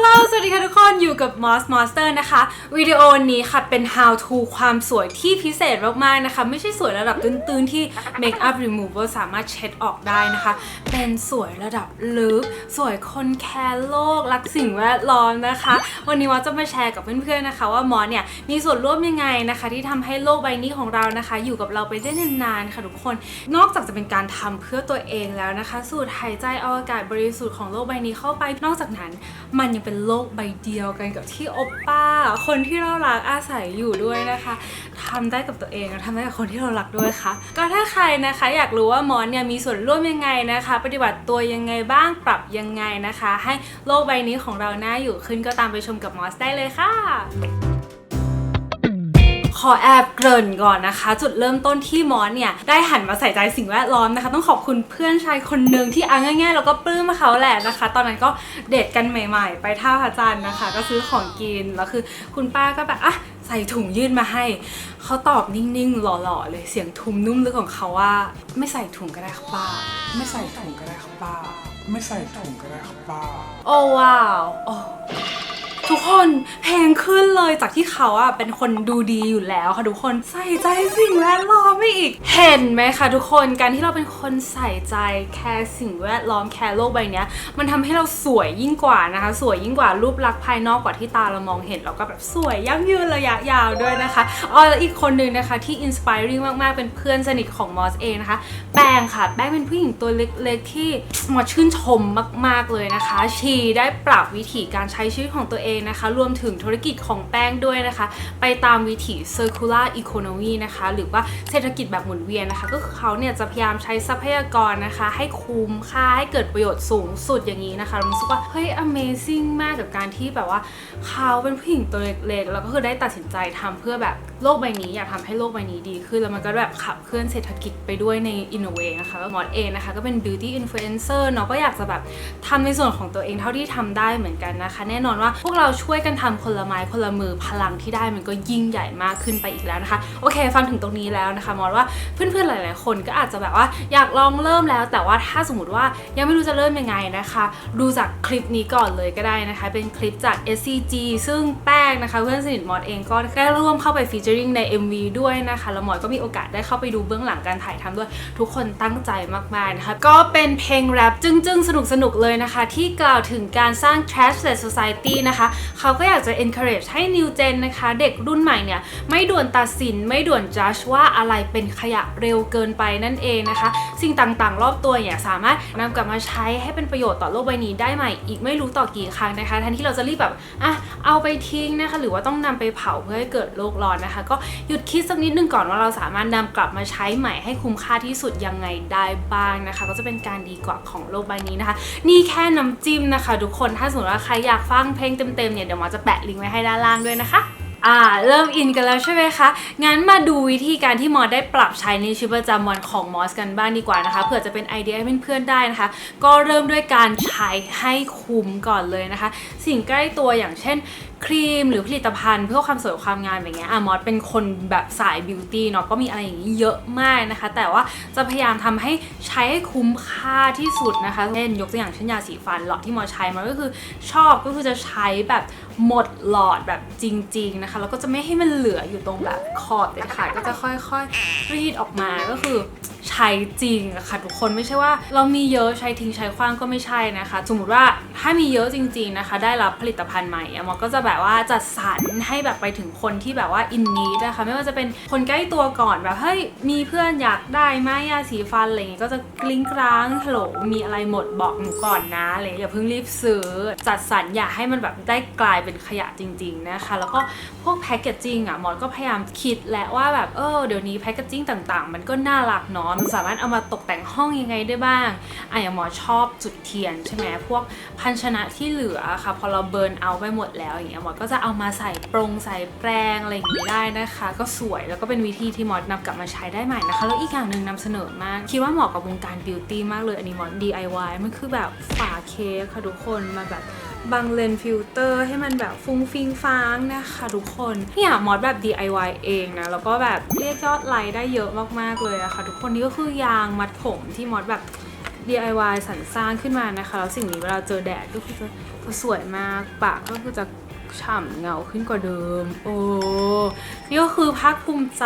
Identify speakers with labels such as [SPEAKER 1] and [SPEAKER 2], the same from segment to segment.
[SPEAKER 1] Hello. สวัสดีค่ะทุกคนอยู่กับ Moss Monster นะคะ วิดีโอนี้ค่ะเป็น how to ความสวยที่พิเศษมากๆนะคะ ไม่ใช่สวยระดับตื้นๆที่ Makeup Remover สามารถเช็ดออกได้นะคะ เป็นสวยระดับลึก สวยคนแคร์โลก รักสิ่งแวดล้อมนะคะ วันนี้มอสจะมาแชร์กับเพื่อนๆนะคะ ว่ามอสเนี่ยมีส่วนร่วมยังไงนะคะ ที่ทำให้โลกใบนี้ของเรานะคะ อยู่กับเราไปได้นานๆค่ะทุกคน นอกจากจะเป็นการทำเพื่อตัวเองแล้วนะคะ สูดหายใจเอาอากาศบริสุทธิ์ของโลกใบนี้เข้าไปนอกจากนั้น มันยังเป็นโลกใบเดียวกันกับที่โอปป้า คนที่เรารักอาศัยอยู่ด้วยนะคะทำได้กับตัวเองทำได้กับคนที่เรารักด้วยค่ะ ก็ถ้าใครนะคะอยากรู้ว่ามอนเนี่ยมีส่วนร่วมยังไงนะคะ ปฏิบัติตัวยังไงบ้างปรับยังไงนะคะ ให้โลกใบนี้ของเราน่าอยู่ขึ้นก็ตามไปชมกับมอสได้เลยค่ะ ขอแอบเกริ่นก่อนนะคะ จุดเริ่มต้นที่มอสเนี่ยได้หันมาใส่ใจสิ่งแวดล้อมนะคะ ต้องขอบคุณเพื่อนชายคนหนึ่งที่อะง่ายๆเราก็ปลื้มเขาแหละนะคะ ตอนนั้นก็เดทกันใหม่ ๆ ไปท่าพระจันทร์นะคะ ก็ซื้อของกินแล้วคือคุณป้าก็แบบอะใส่ถุงยื่นมาให้ เขาตอบนิ่งๆ หล่อๆ เลยเสียงทุ้มนุ่มลึกของเขาว่า ไม่ใส่ถุงก็ได้ครับป้า
[SPEAKER 2] ไม่ใส่ถุงก็ได้ครับป้า ไม่ใส่ถุงก็ได้ครับป้า
[SPEAKER 1] โอ้ว้าวโอ้ ทุกคนเพลงขึ้นเลยจากที่เขาอะเป็นคนดูดีอยู่แล้วค่ะทุกคนใส่ใจสิ่งแวดล้อมไม่อีก เห็นไหมคะทุกคนการที่เราเป็นคนใส่ใจแคร์สิ่งแวดล้อมแคร์โลกใบนี้มันทำให้เราสวยยิ่งกว่านะคะ สวยยิ่งกว่ารูปลักษณ์ภายนอกกว่าที่ตาเรามองเห็นเราก็แบบสวยยั่งยืนระยะยาวด้วยนะคะอ๋อแล้วอีกคนนึงนะคะที่อินสปายริ่งมากๆเป็นเพื่อนสนิทของมอสเองนะคะ แป้งค่ะ แป้งเป็นผู้หญิงตัวเล็กๆที่มอชื่นชมมากๆเลยนะคะ ชีได้ปรับวิธีการใช้ชีวิตของตัวเองนะคะ รวมถึงธุรกิจของแป้งด้วยนะคะ ไปตามวิถี circular economy นะคะ หรือว่าเศรษฐกิจแบบหมุนเวียนนะคะ ก็คือเขาเนี่ยจะพยายามใช้ทรัพยากรนะคะ ให้คุ้มค่าให้เกิดประโยชน์สูงสุดอย่างนี้นะคะรู้สึกว่าเฮ้ย amazing มากกับการที่แบบว่า เขาเป็นผู้หญิงตัวเล็กๆแล้วก็คือได้ตัดสินใจทำเพื่อแบบ โลกใบนี้อยากทำให้โลกใบนี้ดีขึ้น แล้วมันก็แบบขับเคลื่อนเศรษฐกิจไปด้วยใน in a way นะคะมอสเองนะคะก็เป็น beauty influencer เนาะก็อยากจะแบบทำในส่วนของตัวเองเท่าที่ทำได้เหมือนกันนะคะ แน่นอนว่าพวกเราช่วยกันทำคนละไม้คนละมือพลังที่ได้มันก็ยิ่งใหญ่มากขึ้นไปอีกแล้วนะคะ โอเค ฟังถึงตรงนี้แล้วนะคะมอสว่าเพื่อนๆหลาย ๆ คนก็อาจจะแบบว่าอยากลองเริ่มแล้ว แต่ว่าถ้าสมมติว่ายังไม่รู้จะเริ่มยังไงนะคะ ดูจากคลิปนี้ก่อนเลยก็ได้นะคะ เป็นคลิปจาก SCG ซึ่งแป้งนะคะ เพื่อนสนิทมอสเองก็ได้ร่วมเข้าไปฟีเจอริงใน MV ด้วยนะคะแล้วมอสก็มีโอกาสได้เข้าไปดูเบื้องหลังการถ่ายทำด้วย ทุกคนตั้งใจมากๆนะคะก็เป็นเพลงแรปจึ้งๆ สนุกๆ เลยนะคะ ที่กล่าวถึงการสร้าง trashless society นะคะ เขาก็อยากจะ encourage ให้ new gen นะคะ เด็กรุ่นใหม่เนี่ย ไม่ด่วนตัดสินไม่ด่วน judge ว่าอะไรเป็นขยะเร็วเกินไปนั่นเองนะคะ สิ่งต่างๆ รอบตัวเนี่ย สามารถนำกลับมาใช้ให้เป็นประโยชน์ต่อโลกใบนี้ได้ใหม่อีกไม่รู้ต่อกี่ครั้งนะคะแทนที่เราจะรีบแบบอะ เอาไปทิ้งนะคะ หรือว่าต้องนำไปเผาเพื่อให้เกิดโลกร้อนนะคะ ก็หยุดคิดสักนิดนึงก่อนว่าเราสามารถนำกลับมาใช้ใหม่ให้คุ้มค่าที่สุดยังไงได้บ้างนะคะ ก็จะเป็นการดีกว่าของโลกใบนี้นะคะ นี่แค่น้ำจิ้มนะคะ ทุกคนถ้าสมมติว่าใครอยากฟังเพลงเต็มๆเนี่ยเดี๋ยวหมอจะแปะลิงก์ไว้ให้ด้านล่างด้วยนะคะ อ่าเริ่มอินกันแล้วใช่ไหมคะ งั้นมาดูวิธีการที่มอสได้ปรับใช้ในชีวิตประจำวันของมอสกันบ้างดีกว่านะคะเผื่อจะเป็นไอเดียให้เพื่อนๆได้นะคะ ก็เริ่มด้วยการใช้ให้คุ้มก่อนเลยนะคะ สิ่งใกล้ตัวอย่างเช่น ครีมหรือผลิตภัณฑ์เพื่อความสวยความงามอย่างเงี้ยอะมอสเป็นคนแบบสายบิวตี้เนาะก็มีอะไรอย่างนี้เยอะมากนะคะ แต่ว่าจะพยายามทำให้ใช้ให้คุ้มค่าที่สุดนะคะเช่นยกตัวอย่างเช่นยาสีฟันหลอดที่มอสใช้มันก็คือชอบก็คือจะใช้แบบหมดหลอดแบบจริง ๆนะคะแล้วก็จะไม่ให้มันเหลืออยู่ตรงแบบขอบเด็ดขาดก็จะค่อยๆรีดออกมาก็คือ ใช้จริงอะค่ะทุกคนไม่ใช่ว่า เรามีเยอะใช้ทิ้งใช้คว้างก็ไม่ใช่นะคะ สมมติว่าถ้ามีเยอะจริง ๆนะคะ ได้รับผลิตภัณฑ์ใหม่อะมอก็จะแบบว่าจัดสรรให้แบบไปถึงคนที่แบบว่าอินนีนะคะไม่ว่าจะเป็นคนใกล้ตัวก่อนแบบเฮ้ยมีเพื่อนอยากได้ไหมยาสีฟันอะไรอย่างงี้ยก็จะกลิ้งกลางฮัลโหลมีอะไรหมดบอกหนูก่อนนะอะไรอย่าเพิ่งรีบซื้อจัดสรรอย่าให้มันแบบได้กลายเป็นขยะจริง ๆนะคะ แล้วก็พวกแพคเกจจิ้งอะมอก็พยายามคิดและว่าแบบเออเดี๋ยวนี้แพคเกจจิ้งต่าง ๆ มันก็น่ารักเนาะมันสามารถเอามาตกแต่งห้องยังไงได้บ้างอะอย่างหมอชอบจุดเทียนใช่ไหมพวกภาชนะที่เหลือค่ะ พอเราเบิร์นเอาไปหมดแล้วอย่างเงี้ยหมอก็จะเอามาใส่ปรงใส่แปรงอะไรอย่างงี้ได้นะคะ ก็สวยแล้วก็เป็นวิธีที่หมอนำกลับมาใช้ได้ใหม่นะคะแล้วอีกอย่างหนึ่งนำเสนอมาก คิดว่าเหมาะกับวงการบิวตี้มากเลยอันนี้หมอน DIY มันคือแบบฝาเค้กค่ะทุกคนมาแบบ บังเลนฟิลเตอร์ให้มันแบบฟุ้งฟิงฟ้างนะคะทุกคนเนี่ยมอสแบบ DIY เองนะ แล้วก็แบบเรียกยอดไลค์ได้เยอะมากๆเลยอะค่ะทุกคนนี่ก็คือยางมัดผมที่มอสแบบ DIY สรรสร้างขึ้นมานะคะแล้วสิ่งนี้เวลาเจอแดดก็คือจะสวยมากปากก็คือจะฉ่ำเงาขึ้นกว่าเดิม โอ้ นี่ก็คือภาคภูมิใจ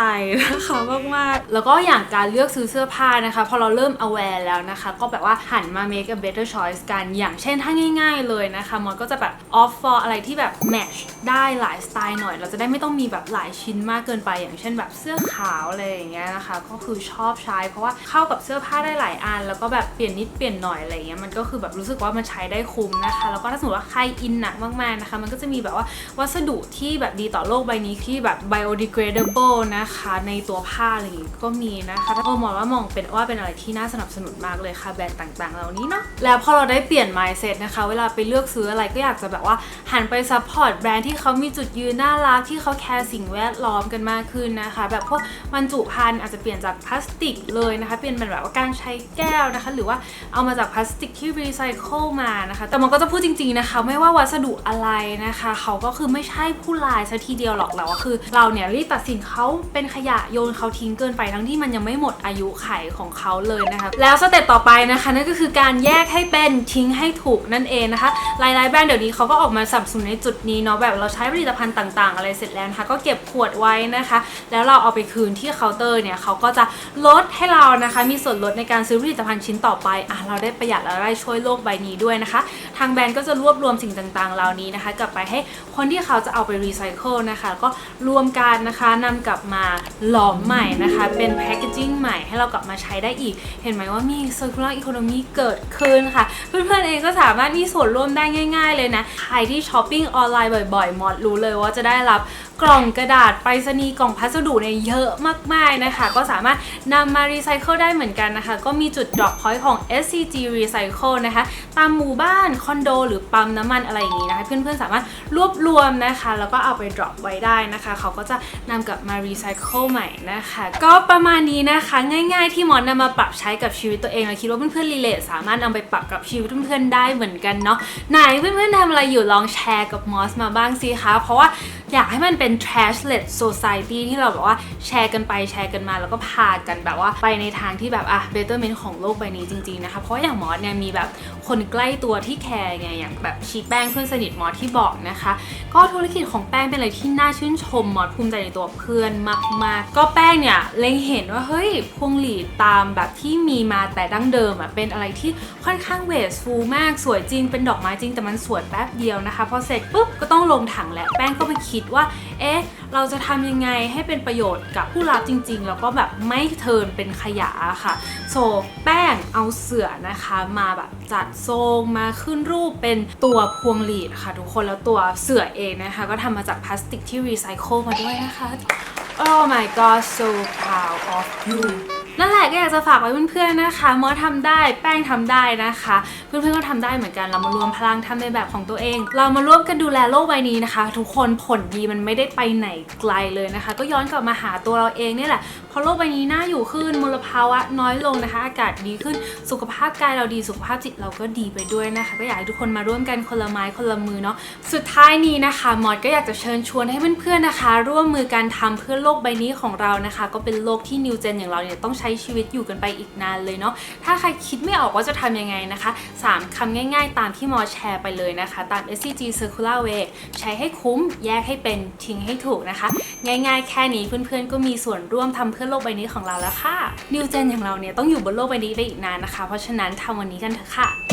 [SPEAKER 1] นะคะมากๆแล้วก็อย่างการเลือกซื้อเสื้อผ้านะคะ พอเราเริ่ม aware แล้วนะคะ ก็แบบว่าหันมา make a better choice กันอย่างเช่นถ้าง่าย ๆ เลยนะคะมันก็จะแบบ off for อะไรที่แบบ match ได้หลายสไตล์หน่อย เราจะได้ไม่ต้องมีแบบหลายชิ้นมากเกินไป อย่างเช่นแบบเสื้อขาวอะไรอย่างเงี้ยนะคะ ก็คือชอบใช้ เพราะว่าเข้ากับเสื้อผ้าได้หลายอัน แล้วก็แบบเปลี่ยนนิดเปลี่ยนหน่อยอะไรเงี้ยมันก็คือแบบรู้สึกว่ามันใช้ได้คุ้มนะคะ แล้วก็ถ้าสมมติว่าใครอินหนักมากๆนะคะ มันก็จะมีแบบว่าวัสดุที่แบบดีต่อโลกใบนี้ที่แบบไ biodegradable นะคะ ในตัวผ้าอะไรอย่างงี้ก็มีนะคะโอ้มองว่ามองเป็นว่าเป็นอะไรที่น่าสนับสนุนมากเลยค่ะแบรนด์ต่างๆ เหล่านี้เนาะแล้วพอเราได้เปลี่ยน mindset นะคะ เวลาไปเลือกซื้ออะไรก็อยากจะแบบว่าหันไป support แบรนด์ที่เขามีจุดยืนน่ารักที่เขาแคร์สิ่งแวดล้อมกันมากขึ้นนะคะ แบบพวกบรรจุภัณฑ์อาจจะเปลี่ยนจากพลาสติกเลยนะคะ เปลี่ยนเป็นแบบว่าการใช้แก้วนะคะ หรือว่าเอามาจากพลาสติกที่รีไซเคิลมานะคะ แต่มันก็จะพูดจริงๆนะคะ ไม่ว่าวัสดุอะไรนะคะ เขาก็คือไม่ใช่ผู้ลายซะทีเดียวหรอกแต่ว่าคือเราเนี่ยรีตัดสินเขาเป็นขยะโยนเขาทิ้งเกินไปทั้งที่มันยังไม่หมดอายุไขของเขาเลยนะคะแล้วสเต็ปต่อไปนะคะนั่นก็คือการแยกให้เป็นทิ้งให้ถูกนั่นเองนะคะหลายๆแบรนด์เดี๋ยวนี้เขาก็ออกมาสับสนในจุดนี้เนาะแบบเราใช้ผลิตภัณฑ์ต่าง ๆ อะไรเสร็จแล้วนะคะก็เก็บขวดไว้นะคะ แล้วเราเอาไปคืนที่เคาน์เตอร์เนี่ยเขาก็จะลดให้เรานะคะ มีส่วนลดในการซื้อผลิตภัณฑ์ชิ้นต่อไปอะเราได้ประหยัดและได้ช่วยโลกใบนี้ด้วยนะคะ ทางแบรนด์ก็จะรวบรวมสิ่งต่างๆ เหล่านี้นะคะ กลับไปให้คนที่เขาจะเอาไปรีไซเคิลนะคะก็รวมกันนะคะนำกลับมาหลอมใหม่นะคะ เป็นแพคเกจิ้งใหม่ให้เรากลับมาใช้ได้อีก เห็นไหมว่ามี circular economy เกิดขึ้นค่ะ เพื่อนๆเองก็สามารถมีส่วนร่วมได้ง่าย ๆ เลยนะ ใครที่ช้อปปิ้งออนไลน์บ่อยๆมอดรู้เลยว่าจะได้รับ กล่องกระดาษไปรษณีย์กล่องพัสดุเนี่ยเยอะมากๆนะคะ ก็สามารถนำมารีไซเคิลได้เหมือนกันนะคะ ก็มีจุด drop point ของ SCG Recycle นะคะ ตามหมู่บ้านคอนโด หรือปั๊มน้ำมันอะไรอย่างนี้นะคะ เพื่อนๆสามารถรวบรวมนะคะ แล้วก็เอาไป drop ไว้ได้นะคะ เขาก็จะนำกลับมารีไซเคิลใหม่นะคะ ก็ประมาณนี้นะคะ ง่าย ๆ ที่มอนนำมาปรับใช้กับชีวิตตัวเองเราคิดว่าเพื่อนๆรีเลทสามารถนำไปปรับกับชีวิตเพื่อนๆได้เหมือนกันเนาะไหนเพื่อนๆทำอะไรอยู่ลองแชร์กับมอสมาบ้างสิคะเพราะว่า อยากให้มันเป็น trashless society ที่เราแบบว่าแชร์กันไปแชร์กันมา แล้วก็พากันแบบว่าไปในทางที่แบบอะ betterment ของโลกใบนี้จริงๆนะคะ เพราะอย่างมอสเนี่ยมีแบบคนใกล้ตัวที่แคร์ไงอย่างแบบชีแป้งเพื่อนสนิทมอสที่บอกนะคะ ก็ธุรกิจของแป้งเป็นอะไรที่น่าชื่นชมมอสภูมิใจในตัวเพื่อนมากๆ ก็แป้งเนี่ยเล็งเห็นว่าเฮ้ยพวงหลีดตามแบบที่มีมาแต่ดั้งเดิมอะเป็นอะไรที่ค่อนข้างเวสฟูลมากสวยจริงเป็นดอกไม้จริงแต่มันสวยแป๊บเดียวนะคะพอเสร็จปุ๊บก็ต้องลงถังแล้วแป้งก็ไปคิดว่า เอ๊ะ เราจะทำยังไงให้เป็นประโยชน์กับผู้รับจริง ๆ แล้วก็แบบไม่เทินเป็นขยะค่ะ โซแป้งเอาเสื่อนะคะมาแบบจัดทรงมาขึ้นรูปเป็นตัวพวงหลีดค่ะ ทุกคนแล้วตัวเสื่อเองนะคะ ก็ทำมาจากพลาสติกที่รีไซเคิลมาด้วยนะคะ Oh my god so proud of you นั่นแหละก็อยากจะฝากไว้เพื่อนๆนะคะมอสทำได้แป้งทำได้นะคะ เพื่อนๆก็ทำได้เหมือนกันเรามารวมพลังทำในแบบของตัวเอง เรามาร่วมกันดูแลโลกใบนี้นะคะ ทุกคนผลดีมันไม่ได้ไปไหนไกลเลยนะคะ ก็ย้อนกลับมาหาตัวเราเองนี่แหละเพราะโลกใบนี้น่าอยู่ขึ้นมลภาวะน้อยลงนะคะ อากาศดีขึ้นสุขภาพกายเราดีสุขภาพจิตเราก็ดีไปด้วยนะคะ ก็อยากให้ทุกคนมาร่วมกันคนละไม้คนละมือเนาะสุดท้ายนี้นะคะมอสก็อยากจะเชิญชวนให้เพื่อนๆนะคะ ร่วมมือกันทำเพื่อโลกใบนี้ของเรานะคะ ก็เป็นโลกที่นิวเจนอย่างเราเนี่ยต้องช้ชีวิตอยู่กันไปอีกนานเลยเนาะถ้าใครคิดไม่ออกว่าจะทำยังไงนะคะ 3คำง่าย ๆ ตามที่มอแชร์ไปเลยนะคะ ตาม SCG Circular Way ใช้ให้คุ้มแยกให้เป็นทิ้งให้ถูกนะคะ ง่ายๆ แค่นี้เพื่อนๆก็มีส่วนร่วมทำเพื่อโลกใบนี้ของเราแล้วค่ะนิวเจนอย่างเราเนี่ยต้องอยู่บนโลกใบนี้ไปอีกนานนะคะ เพราะฉะนั้นทำวันนี้กันเถอะค่ะ